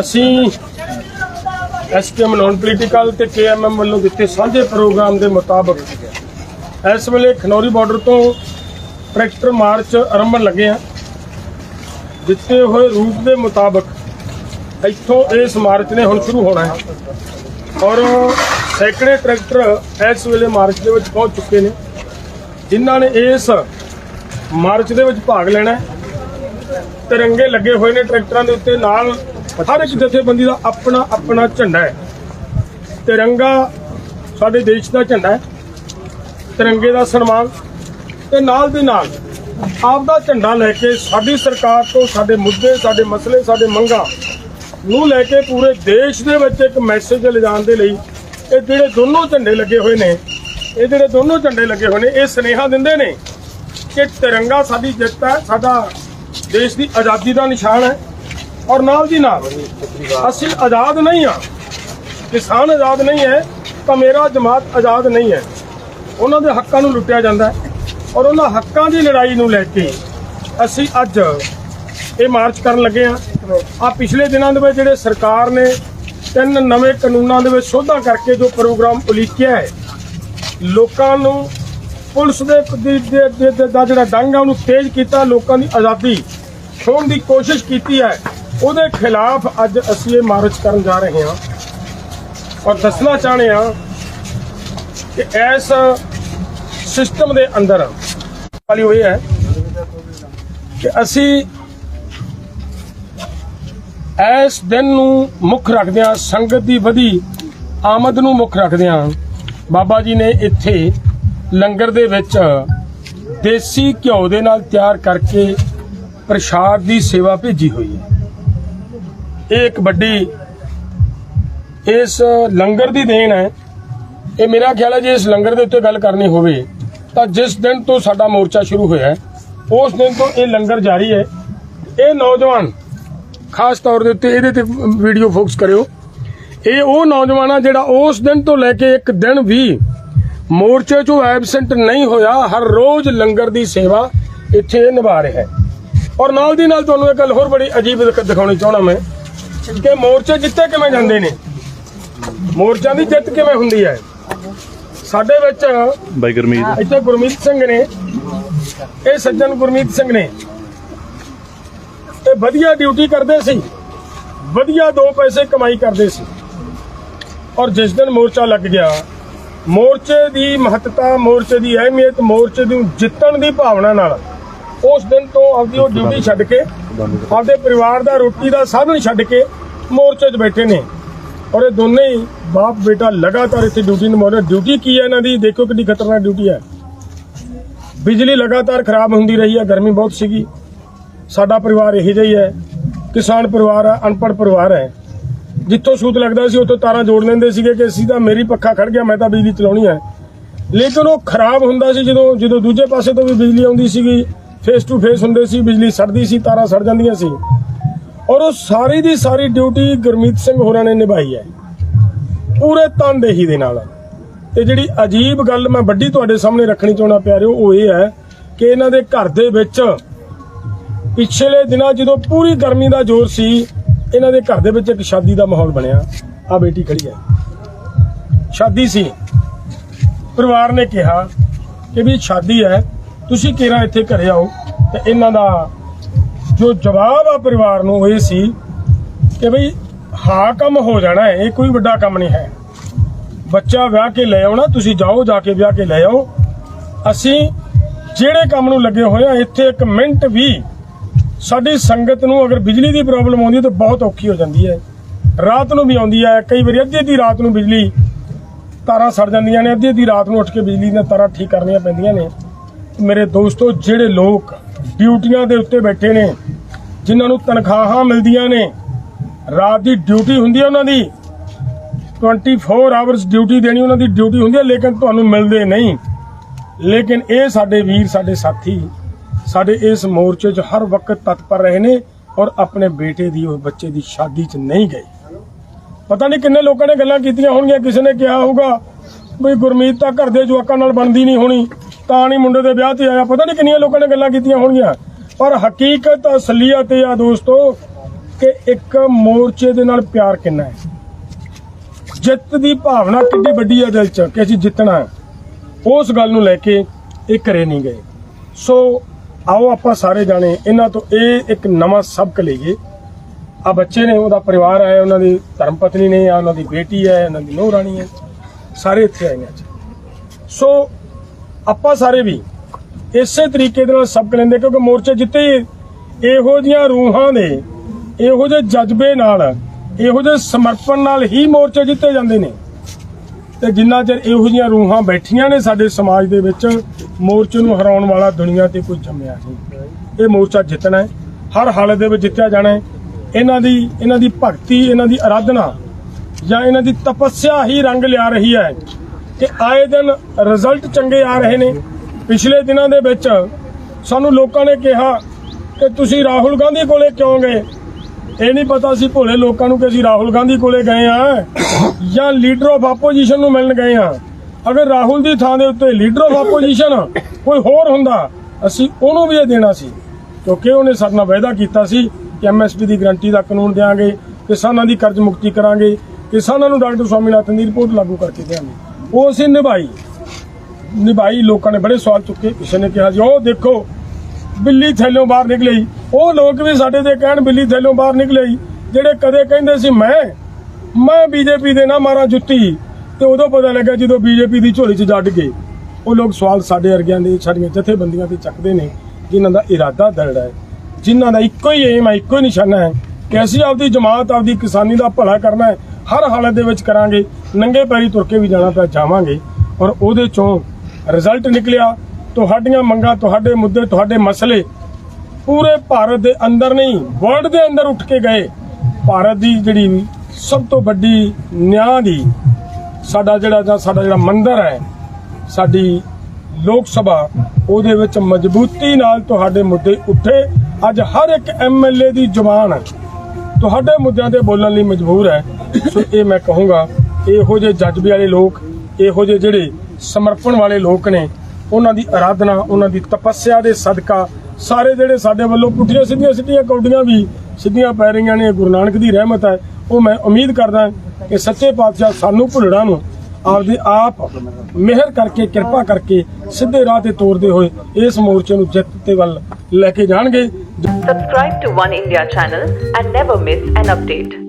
ਅਸੀਂ SPM non political ਤੇ KMM ਵੱਲੋਂ ਦਿੱਤੇ ਸਾਂਝੇ ਪ੍ਰੋਗਰਾਮ ਦੇ ਮੁਤਾਬਕ ਇਸ ਵੇਲੇ ਖਨੌਰੀ ਬਾਰਡਰ ਤੋਂ ਟਰੈਕਟਰ ਮਾਰਚ ਆਰੰਭਣ ਲੱਗੇ ਆ ਦਿੱਤੇ ਹੋਏ ਰੂਟ ਦੇ ਮੁਤਾਬਕ ਇੱਥੋਂ ਇਸ ਮਾਰਚ ਨੇ ਹੁਣ ਸ਼ੁਰੂ ਹੋਣਾ ਹੈ। ਔਰ ਸੈਂਕੜੇ ਟਰੈਕਟਰ ਇਸ ਵੇਲੇ ਮਾਰਚ ਦੇ ਵਿੱਚ ਪਹੁੰਚ ਚੁੱਕੇ ਨੇ, ਜਿਨ੍ਹਾਂ ਨੇ ਇਸ ਮਾਰਚ ਦੇ ਵਿੱਚ ਭਾਗ ਲੈਣਾ ਹੈ। ਤਿਰੰਗੇ ਲੱਗੇ ਹੋਏ ਨੇ ਟਰੈਕਟਰਾਂ ਦੇ ਉੱਤੇ, ਨਾਲ ਹਰ ਇੱਕ ਜਥੇਬੰਦੀ ਦਾ ਆਪਣਾ ਆਪਣਾ ਝੰਡਾ ਹੈ। ਤਿਰੰਗਾ ਸਾਡੇ ਦੇਸ਼ ਦਾ ਝੰਡਾ ਹੈ। ਤਿਰੰਗੇ ਦਾ ਸਨਮਾਨ ਤੇ ਨਾਲ ਦੀ ਨਾਲ ਆਪ ਦਾ ਝੰਡਾ ਲੈ ਕੇ ਸਾਡੀ ਸਰਕਾਰ ਤੋਂ ਸਾਡੇ ਮੁੱਦੇ, ਸਾਡੇ ਮਸਲੇ, ਸਾਡੇ ਮੰਗਾਂ ਨੂੰ ਲੈ ਕੇ ਪੂਰੇ ਦੇਸ਼ ਦੇ ਵਿੱਚ ਇੱਕ ਮੈਸੇਜ ਲਿਜਾਣ ਦੇ ਲਈ ਇਹ ਜਿਹੜੇ ਦੋਨੋਂ ਝੰਡੇ ਲੱਗੇ ਹੋਏ ਨੇ, ਇਹ ਜਿਹੜੇ ਦੋਨੋਂ ਝੰਡੇ ਲੱਗੇ ਹੋਏ ਨੇ, ਇਹ ਸੁਨੇਹਾ ਦਿੰਦੇ ਨੇ ਕਿ ਤਿਰੰਗਾ ਸਾਡੀ ਜਿੱਤ ਹੈ, ਸਾਡਾ ਦੇਸ਼ ਦੀ ਆਜ਼ਾਦੀ ਦਾ ਨਿਸ਼ਾਨ ਹੈ। ਔਰ ਨਾਲ ਦੀ ਨਾਲ ਅਸੀਂ ਆਜ਼ਾਦ ਨਹੀਂ ਹਾਂ। ਕਿਸਾਨ ਆਜ਼ਾਦ ਨਹੀਂ ਹੈ ਤਾਂ ਮੇਰਾ ਜਮਾਤ ਆਜ਼ਾਦ ਨਹੀਂ ਹੈ। ਉਹਨਾਂ ਦੇ ਹੱਕਾਂ ਨੂੰ ਲੁੱਟਿਆ ਜਾਂਦਾ ਹੈ ਔਰ ਉਹਨਾਂ ਹੱਕਾਂ ਦੀ ਲੜਾਈ ਨੂੰ ਲੈ ਕੇ ਅਸੀਂ ਅੱਜ ਇਹ ਮਾਰਚ ਕਰਨ ਲੱਗੇ ਆ ਆ ਪਿਛਲੇ ਦਿਨਾਂ ਦੇ ਵਿੱਚ ਜਿਹੜੇ ਸਰਕਾਰ ਨੇ ਤਿੰਨ ਨਵੇਂ ਕਾਨੂੰਨਾਂ ਦੇ ਵਿੱਚ ਸੋਧਾਂ ਕਰਕੇ ਜੋ ਪ੍ਰੋਗਰਾਮ ਉਲੀਕਿਆ ਹੈ ਲੋਕਾਂ ਨੂੰ ਪੁਲਿਸ ਦੇ ਦੀ- ਜਿਹੜਾ ਡੰਗ ਆ ਉਹਨੂੰ ਤੇਜ਼ ਕੀਤਾ ਲੋਕਾਂ ਦੀ ਆਜ਼ਾਦੀ ਖੋਹਣ ਦੀ ਕੋਸ਼ਿਸ਼ ਕੀਤੀ ਹੈ। ਉਹਦੇ ਖਿਲਾਫ ਅੱਜ ਅਸੀਂ ਇਹ ਮਾਰਚ ਕਰਨ ਜਾ ਰਹੇ ਹਾਂ। ਔਰ ਦੱਸਣਾ ਚਾਹਣੇ ਆ ਕਿ ਇਸ ਸਿਸਟਮ ਦੇ ਅੰਦਰ ਵਾਲੀ ਹੋਈ ਹੈ ਕਿ ਅਸੀਂ ਇਸ ਦਿਨ ਨੂੰ ਮੁੱਖ ਰੱਖਦਿਆਂ ਸੰਗਤ ਦੀ ਵਧੀ ਆਮਦ ਨੂੰ ਮੁੱਖ ਰੱਖਦਿਆਂ ਬਾਬਾ ਜੀ ਨੇ ਇੱਥੇ ਲੰਗਰ ਦੇ ਵਿੱਚ ਦੇਸੀ ਘਿਓ ਦੇ ਨਾਲ ਤਿਆਰ ਕਰਕੇ ਪ੍ਰਸ਼ਾਦ ਦੀ ਸੇਵਾ ਭੇਜੀ ਹੋਈ ਹੈ। ਇਹ ਇੱਕ ਵੱਡੀ ਇਸ ਲੰਗਰ ਦੀ ਦੇਣ ਹੈ। ਇਹ ਮੇਰਾ ਖਿਆਲ ਹੈ ਜੇ ਇਸ ਲੰਗਰ ਦੇ ਉੱਤੇ ਗੱਲ ਕਰਨੀ ਹੋਵੇ, ਤਾਂ ਜਿਸ ਦਿਨ ਤੋਂ ਸਾਡਾ ਮੋਰਚਾ ਸ਼ੁਰੂ ਹੋਇਆ ਉਸ ਦਿਨ ਤੋਂ ਇਹ ਲੰਗਰ ਜਾਰੀ ਹੈ। ਇਹ ਨੌਜਵਾਨ, ਖਾਸ ਤੌਰ ਦੇ ਉੱਤੇ ਇਹਦੇ ਤੇ ਵੀਡੀਓ ਫੋਕਸ ਕਰਿਓ। ਇਹ ਉਹ ਨੌਜਵਾਨ ਆ ਜਿਹੜਾ ਉਸ ਦਿਨ ਤੋਂ ਲੈ ਕੇ ਇੱਕ ਦਿਨ ਵੀ ਮੋਰਚੇ 'ਚੋਂ ਐਬਸੈਂਟ ਨਹੀਂ ਹੋਇਆ, ਹਰ ਰੋਜ਼ ਲੰਗਰ ਦੀ ਸੇਵਾ ਇੱਥੇ ਨਿਭਾ ਰਿਹਾ ਹੈ। ਔਰ ਨਾਲ ਦੀ ਨਾਲ ਤੁਹਾਨੂੰ ਇੱਕ ਗੱਲ ਹੋਰ ਬੜੀ ਅਜੀਬ ਦਿਖਾਉਣੀ ਚਾਹਣਾ ਮੈਂ। ਕਿ ਮੋਰਚੇ ਜਿੱਤੇ ਕਿਵੇਂ ਜਾਂਦੇ ਨੇ? ਮੋਰਚਾ ਦੀ ਜਿੱਤ ਕਿਵੇਂ ਹੁੰਦੀ ਹੈ? ਸਾਡੇ ਵਿੱਚ ਬਾਈ ਗਰਮੀਤ। ਇੱਥੇ ਗੁਰਮੀਤ ਸਿੰਘ ਨੇ ਇਹ ਸੱਜਣ ਗੁਰਮੀਤ ਸਿੰਘ ਨੇ। ਇਹ ਵਧੀਆ ਡਿਊਟੀ ਕਰਦੇ ਸੀ। ਵਧੀਆ ਦੋ ਪੈਸੇ ਕਮਾਈ ਕਰਦੇ ਸੀ। ਔਰ ਜਿਸ ਦਿਨ ਮੋਰਚਾ ਲੱਗ ਗਿਆ ਮੋਰਚੇ ਦੀ ਮਹੱਤਤਾ ਮੋਰਚੇ ਦੀ ਅਹਿਮੀਅਤ ਮੋਰਚੇ ਨੂੰ ਜਿੱਤਣ ਦੀ ਭਾਵਨਾ ਨਾਲ ਉਸ ਦਿਨ ਤੋਂ ਆਪਦੀ ਉਹ ਡਿਊਟੀ ਛੱਡ ਕੇ ਆਪਦੇ ਪਰਿਵਾਰ ਦਾ ਰੋਟੀ ਦਾ ਸਾਧਨ ਛੱਡ ਕੇ ਮੋਰਚੇ 'ਚ ਬੈਠੇ ਨੇ। ਔਰ ਇਹ ਦੋਨੇ ਹੀ ਬਾਪ ਬੇਟਾ ਲਗਾਤਾਰ ਇੱਥੇ ਡਿਊਟੀ ਨਿਭਾ ਰਹੇ ਡਿਊਟੀ ਕੀ ਹੈ ਇਹਨਾਂ ਦੀ? ਦੇਖੋ ਕਿੰਨੀ ਖਤਰਨਾਕ ਡਿਊਟੀ ਹੈ। ਬਿਜਲੀ ਲਗਾਤਾਰ ਖਰਾਬ ਹੁੰਦੀ ਰਹੀ ਹੈ, ਗਰਮੀ ਬਹੁਤ ਸੀਗੀ। ਸਾਡਾ ਪਰਿਵਾਰ ਇਹੋ ਜਿਹਾ ਹੀ ਹੈ। ਕਿਸਾਨ ਪਰਿਵਾਰ ਹੈ, ਅਨਪੜ੍ਹ ਪਰਿਵਾਰ ਹੈ। ਜਿੱਥੋਂ ਸੂਤ ਲੱਗਦਾ ਸੀ, ਉੱਥੋਂ ਤਾਰਾਂ ਜੋੜ ਲੈਂਦੇ ਸੀਗੇ ਕਿ ਸਿੱਧਾ ਮੇਰੀ ਪੱਖਾ ਖੜ ਗਿਆ, ਮੈਂ ਤਾਂ ਬਿਜਲੀ ਚਲਾਉਣੀ ਹੈ। ਲੇਕਿਨ ਉਹ ਖਰਾਬ ਹੁੰਦਾ ਸੀ ਜਦੋਂ ਜਦੋਂ ਦੂਜੇ ਪਾਸੇ ਤੋਂ ਵੀ ਬਿਜਲੀ ਆਉਂਦੀ ਸੀਗੀ ਫੇਸ ਟੂ ਫੇਸ ਹੁੰਦੇ ਸੀ, ਬਿਜਲੀ ਸੜਦੀ ਸੀ, ਤਾਰਾਂ ਸੜ ਜਾਂਦੀਆਂ ਸੀ। ਔਰ ਉਹ ਸਾਰੀ ਦੀ ਸਾਰੀ ਡਿਊਟੀ ਗੁਰਮੀਤ ਸਿੰਘ ਹੋਰਾਂ ਨੇ ਨਿਭਾਈ ਹੈ। ਪੂਰੇ ਤਨਦੇਹੀ ਦੇ ਨਾਲ। ਤੇ ਜਿਹੜੀ ਅਜੀਬ ਗੱਲ ਮੈਂ ਵੱਡੀ ਤੁਹਾਡੇ ਸਾਹਮਣੇ ਰੱਖਣੀ ਚਾਹੁੰਦਾ ਪਿਆਰਿਓ ਉਹ ਇਹ ਹੈ ਕਿ ਇਹਨਾਂ ਦੇ ਘਰ ਦੇ ਵਿੱਚ ਪਿਛਲੇ ਦਿਨਾਂ ਜਦੋਂ ਪੂਰੀ ਗਰਮੀ ਦਾ ਜ਼ੋਰ ਸੀ, ਇਹਨਾਂ ਦੇ ਘਰ ਦੇ ਵਿੱਚ ਇੱਕ ਸ਼ਾਦੀ ਦਾ ਮਾਹੌਲ ਬਣਿਆ। ਆ ਬੇਟੀ ਖੜੀ ਹੈ। ਸ਼ਾਦੀ ਸੀ। ਪਰਿਵਾਰ ਨੇ ਕਿਹਾ ਕਿ ਵੀ ਸ਼ਾਦੀ ਹੈ, ਤੁਸੀਂ ਕਿਹੜਾ ਇੱਥੇ ਘਰੇ ਆਓ ਤੇ ਇਹਨਾਂ ਦਾ ਜੋ ਜਵਾਬ ਆ ਪਰਿਵਾਰ ਨੂੰ ਇਹ ਸੀ ਕਿ ਭਈ ਹਾਂ ਕੰਮ ਹੋ ਜਾਣਾ ਹੈ, ਇਹ ਕੋਈ ਵੱਡਾ ਕੰਮ ਨਹੀਂ ਹੈ। ਬੱਚਾ ਵਿਆਹ ਕੇ ਲੈ ਆਉਣਾ, ਤੁਸੀਂ ਜਾਓ, ਜਾ ਕੇ ਵਿਆਹ ਕੇ ਲੈ ਆਓ। ਅਸੀਂ ਜਿਹੜੇ ਕੰਮ ਨੂੰ ਲੱਗੇ ਹੋਏ ਆ ਇੱਥੇ ਇੱਕ ਮਿੰਟ ਵੀ ਸਾਡੀ ਸੰਗਤ ਨੂੰ ਅਗਰ ਬਿਜਲੀ ਦੀ ਪ੍ਰੋਬਲਮ ਆਉਂਦੀ ਤਾਂ ਬਹੁਤ ਔਖੀ ਹੋ ਜਾਂਦੀ ਹੈ। ਰਾਤ ਨੂੰ ਵੀ ਆਉਂਦੀ ਹੈ, ਕਈ ਵਾਰੀ ਅੱਧੀ ਅੱਧੀ ਰਾਤ ਨੂੰ ਬਿਜਲੀ ਤਾਰਾਂ ਸੜ ਜਾਂਦੀਆਂ ਨੇ, ਅੱਧੀ ਅੱਧੀ ਰਾਤ ਨੂੰ ਉੱਠ ਕੇ ਬਿਜਲੀ ਦੀਆਂ ਤਾਰਾਂ ਠੀਕ ਕਰਨੀਆਂ ਪੈਂਦੀਆਂ ਨੇ। ਮੇਰੇ ਦੋਸਤੋ, ਜਿਹੜੇ ਲੋਕ ਡਿਊਟੀਆਂ ਦੇ ਉੱਤੇ ਬੈਠੇ ਨੇ ਜਿਨ੍ਹਾਂ ਨੂੰ ਤਨਖਾਹਾਂ ਮਿਲਦੀਆਂ ਨੇ। ਰਾਤ ਦੀ ਡਿਊਟੀ ਹੁੰਦੀ ਹੈ ਉਹਨਾਂ ਦੀ। 24 ਆਵਰਸ ਡਿਊਟੀ ਦੇਣੀ ਉਹਨਾਂ ਦੀ ਡਿਊਟੀ ਹੁੰਦੀ ਹੈ, ਲੇਕਿਨ ਤੁਹਾਨੂੰ ਮਿਲਦੇ ਨਹੀਂ। ਲੇਕਿਨ ਇਹ ਸਾਡੇ ਵੀਰ, ਸਾਡੇ ਸਾਥੀ, ਸਾਡੇ ਇਸ ਮੋਰਚੇ 'ਚ ਹਰ ਵਕਤ ਤਤਪਰ ਰਹੇ ਨੇ ਔਰ ਆਪਣੇ ਬੇਟੇ ਦੀ ਉਹ ਬੱਚੇ ਦੀ ਸ਼ਾਦੀ 'ਚ ਨਹੀਂ ਗਏ। ਪਤਾ ਨਹੀਂ ਕਿੰਨੇ ਲੋਕਾਂ ਨੇ ਗੱਲਾਂ ਕੀਤੀਆਂ ਹੋਣਗੀਆਂ, ਕਿਸੇ ਨੇ ਕਿਹਾ ਹੋਊਗਾ ਵੀ ਗੁਰਮੀਤ ਤਾਂ ਘਰ ਦੇ ਜਵਾਕਾਂ ਨਾਲ ਬਣਦੀ ਨਹੀਂ ਹੋਣੀ, ਤਾਂ ਨਹੀਂ ਮੁੰਡੇ ਦੇ ਵਿਆਹ ਤੇ ਆਇਆ। ਪਤਾ ਨਹੀਂ ਕਿੰਨੀਆਂ ਲੋਕਾਂ ਨੇ ਗੱਲਾਂ ਕੀਤੀਆਂ ਹੋਣਗੀਆਂ। ਪਰ ਹਕੀਕਤ ਅਸਲੀਅਤ ਇਹ ਆ ਦੋਸਤੋ ਕਿ ਇੱਕ ਮੋਰਚੇ ਦੇ ਨਾਲ ਪਿਆਰ ਕਿੰਨਾ ਹੈ? ਜਿੱਤ ਦੀ ਭਾਵਨਾ ਕਿੰਨੀ ਵੱਡੀ ਹੈ ਦਿਲ 'ਚ ਕਿ ਅਸੀਂ ਜਿੱਤਣਾ ਉਸ ਗੱਲ ਨੂੰ ਲੈ ਕੇ ਇਹ ਕਰੇ ਨਹੀਂ ਗਏ। ਸੋ ਆਓ ਆਪਾਂ ਸਾਰੇ ਜਾਣੇ ਇਹਨਾਂ ਤੋਂ ਇਹ ਇੱਕ ਨਵਾਂ ਸਬਕ ਲਈਏ। ਆ ਬੱਚੇ ਨੇ, ਉਹਦਾ ਪਰਿਵਾਰ ਹੈ, ਉਹਨਾਂ ਦੀ ਧਰਮ ਪਤਨੀ ਨੇ ਆ ਉਹਨਾਂ ਦੀ ਬੇਟੀ ਹੈ, ਉਹਨਾਂ ਦੀ ਨੂੰਹ ਰਾਣੀ ਹੈ। ਸਾਰੇ ਇੱਥੇ ਆਏ ਨੇ ਅੱਜ। ਸੋ ਆਪਾਂ ਸਾਰੇ ਵੀ ਇਸੇ ਤਰੀਕੇ ਦੇ ਨਾਲ ਸਬਕ ਲੈਂਦੇ, ਕਿਉਂਕਿ ਮੋਰਚੇ ਜਿੱਤੇ ਇਹੋ ਜੀਆਂ ਰੂਹਾਂ ਦੇ ਇਹੋ ਜਿਹੇ ਜਜ਼ਬੇ ਨਾਲ, ਇਹੋ ਜਿਹੇ ਸਮਰਪਣ ਨਾਲ ਹੀ ਮੋਰਚੇ ਜਿੱਤੇ ਜਾਂਦੇ ਨੇ। ਤੇ ਜਿੰਨਾ ਚਿਰ ਇਹੋ ਜੀਆਂ ਰੂਹਾਂ ਬੈਠੀਆਂ ਨੇ ਸਾਡੇ ਸਮਾਜ ਦੇ ਵਿੱਚ, ਮੋਰਚੇ ਨੂੰ ਹਰਾਉਣ ਵਾਲਾ ਦੁਨੀਆ ਤੇ ਕੋਈ ਜੰਮਿਆ ਨਹੀਂ। ਇਹ ਮੋਰਚਾ ਜਿੱਤਣਾ ਹੈ, ਹਰ ਹਾਲਤ ਦੇ ਵਿੱਚ ਜਿੱਤਿਆ ਜਾਣਾ ਹੈ। ਇਹਨਾਂ ਦੀ ਇਹਨਾਂ ਦੀ ਭਗਤੀ, ਇਹਨਾਂ ਦੀ ਆਰਾਧਨਾ ਜਾਂ ਇਹਨਾਂ ਦੀ ਤਪੱਸਿਆ ਹੀ ਰੰਗ ਲਿਆ ਰਹੀ ਹੈ। ਕਿ ਆਏ ਦਿਨ ਰਿਜ਼ਲਟ ਚੰਗੇ ਆ ਰਹੇ ਨੇ ਪਿਛਲੇ ਦਿਨਾਂ ਦੇ ਵਿੱਚ ਸਾਨੂੰ ਲੋਕਾਂ ਨੇ ਕਿਹਾ ਕਿ ਤੁਸੀਂ ਰਾਹੁਲ ਗਾਂਧੀ ਕੋਲੇ ਕਿਉਂ ਗਏ? ਇਹ ਨਹੀਂ ਪਤਾ ਸੀ ਭੋਲੇ ਲੋਕਾਂ ਨੂੰ ਕਿ ਅਸੀਂ ਰਾਹੁਲ ਗਾਂਧੀ ਕੋਲੇ ਗਏ ਆ ਜਾਂ ਲੀਡਰ ਆਫ ਆਪੋਜੀਸ਼ਨ ਨੂੰ ਮਿਲਣ ਗਏ ਆ ਅਗਰ ਰਾਹੁਲ ਦੀ ਥਾਂ ਦੇ ਉੱਤੇ ਲੀਡਰ ਆਫ ਆਪੋਜੀਸ਼ਨ ਕੋਈ ਹੋਰ ਹੁੰਦਾ, ਅਸੀਂ ਉਹਨੂੰ ਵੀ ਇਹ ਦੇਣਾ ਸੀ, ਕਿਉਂਕਿ ਉਹਨੇ ਸਾਡੇ ਨਾਲ ਵਾਅਦਾ ਕੀਤਾ ਸੀ ਕਿ ਐਮਐਸਪੀ ਦੀ ਗਰੰਟੀ ਦਾ ਕਾਨੂੰਨ ਦੇਵਾਂਗੇ ਕਿਸਾਨਾਂ ਦੀ ਕਰਜ਼ ਮੁਕਤੀ ਕਰਾਂਗੇ, ਕਿਸਾਨਾਂ ਨੂੰ ਡਾਕਟਰ ਸਵਾਮੀਨਾਥਨ ਦੀ ਰਿਪੋਰਟ ਲਾਗੂ ਕਰਕੇ ਦੇਵਾਂਗੇ ਉਹ ਅਸੀਂ ਨਿਭਾਈ। ਨਿਭਾਈ, ਲੋਕਾਂ ਨੇ ਬੜੇ ਸਵਾਲ ਚੁੱਕੇ, ਕਿਸੇ ਨੇ ਕਿਹਾ ਜੀ, ਉਹ ਦੇਖੋ, ਬਿੱਲੀ ਥੈਲੋਂ ਬਾਹਰ ਨਿਕਲੀ। ਉਹ ਲੋਕ ਵੀ ਸਾਡੇ ਤੇ ਕਹਿਣ, ਬਿੱਲੀ ਥੈਲੋਂ ਬਾਹਰ ਨਿਕਲੀ। ਜਿਹੜੇ ਕਦੇ ਕਹਿੰਦੇ ਸੀ, ਮੈਂ ਮੈਂ ਬੀਜੇਪੀ ਦੇ ਨਾ ਮਾਰਾਂ ਜੁੱਤੀ। ਤੇ ਉਦੋਂ ਪਤਾ ਲੱਗਾ ਜਦੋਂ ਬੀਜੇਪੀ ਦੀ ਝੋਲੀ 'ਚ ਜੱਟ ਗਏ। ਉਹ ਲੋਕ ਸਵਾਲ ਸਾਡੇ ਵਰਗਿਆਂ ਦੇ, ਸਾਡੀਆਂ ਜਥੇਬੰਦੀਆਂ ਤੇ ਚੱਕਦੇ ਨੇ, ਜਿਨ੍ਹਾਂ ਦਾ ਇਰਾਦਾ ਦਰੜਾ ਹੈ। ਜਿਨ੍ਹਾਂ ਦਾ ਇੱਕੋ ਹੀ ਏਮ ਹੈ, ਇੱਕੋ ਹੀ ਨਿਸ਼ਾਨਾ ਹੈ ਕਿ ਅਸੀਂ ਆਪਦੀ ਜਮਾਤ, ਆਪਦੀ ਕਿਸਾਨੀ ਦਾ ਭਲਾ ਕਰਨਾ ਹੈ। ਹਰ ਹਾਲਤ ਦੇ ਵਿੱਚ ਕਰਾਂਗੇ, ਨੰਗੇ ਪੈਰੀ ਤੁਰ ਕੇ ਵੀ ਜਾਣਾ ਪਿਆ, ਜਾਵਾਂਗੇ। ਔਰ ਉਹਦੇ ਚੋਂ ਰਿਜ਼ਲਟ ਨਿਕਲਿਆ, ਤੁਹਾਡੀਆਂ ਮੰਗਾਂ, ਤੁਹਾਡੇ ਮੁੱਦੇ, ਤੁਹਾਡੇ ਮਸਲੇ ਪੂਰੇ ਭਾਰਤ ਦੇ ਅੰਦਰ ਨਹੀਂ ਵਰਲਡ ਦੇ ਅੰਦਰ ਉੱਠ ਕੇ ਗਏ। ਭਾਰਤ ਦੀ ਜਿਹੜੀ ਸਭ ਤੋਂ ਵੱਡੀ ਨਿਆਂ ਦੀ ਸਾਡਾ ਜਿਹੜਾ ਜਾਂ ਸਾਡਾ ਜਿਹੜਾ ਮੰਦਰ ਹੈ, ਸਾਡੀ ਲੋਕ ਸਭਾ, ਉਹਦੇ ਵਿੱਚ ਮਜ਼ਬੂਤੀ ਨਾਲ ਤੁਹਾਡੇ ਮੁੱਦੇ ਉੱਠੇ। ਅੱਜ ਹਰ ਇੱਕ ਐਮਐਲਏ ਦੀ ਜ਼ੁਬਾਨ ਤੁਹਾਡੇ ਮੁੱਦਿਆਂ ਤੇ ਬੋਲਣ ਲਈ ਮਜਬੂਰ ਹੈ। ਸੋ ਇਹ ਮੈਂ ਕਹੂੰਗਾ, ਇਹੋ ਜਿਹੇ ਜਜ਼ਬੇ ਵਾਲੇ ਲੋਕ, ਇਹੋ ਜਿਹੇ ਜਿਹੜੇ ਸਮਰਪਣ ਵਾਲੇ ਲੋਕ ਨੇ, ਉਹਨਾਂ ਦੀ ਆਰਾਧਨਾ ਉਹਨਾਂ ਦੀ ਤਪੱਸਿਆ ਦੇ ਸਦਕਾ ਸਾਰੇ ਜਿਹੜੇ ਸਾਡੇ ਵੱਲੋਂ ਪੁੱਠੀਆਂ ਸਿੱਧੀਆਂ ਸਿੱਧੀਆਂ ਕੌਡੀਆਂ ਵੀ ਸਿੱਧੀਆਂ ਪੈ ਰਹੀਆਂ ਨੇ, ਗੁਰੂ ਨਾਨਕ ਦੀ ਰਹਿਮਤ ਹੈ, ਉਹ ਮੈਂ ਉਮੀਦ ਕਰਦਾ ਕਿ ਸੱਚੇ ਪਾਤਸ਼ਾਹ ਸਾਨੂੰ ਭੁੱਲਣਾ ਨੂੰ ਆਪਦੇ ਆਪ ਮਿਹਰ ਕਰਕੇ, ਕਿਰਪਾ ਕਰਕੇ ਸਿੱਧੇ ਰਾਹ ਤੇ ਤੋਰਦੇ ਹੋਏ ਇਸ ਮੋਰਚੇ ਨੂੰ ਜਿੱਤ ਤੇ ਵੱਲ ਲੈ ਕੇ ਜਾਣਗੇ Subscribe to One India channel and never miss an update.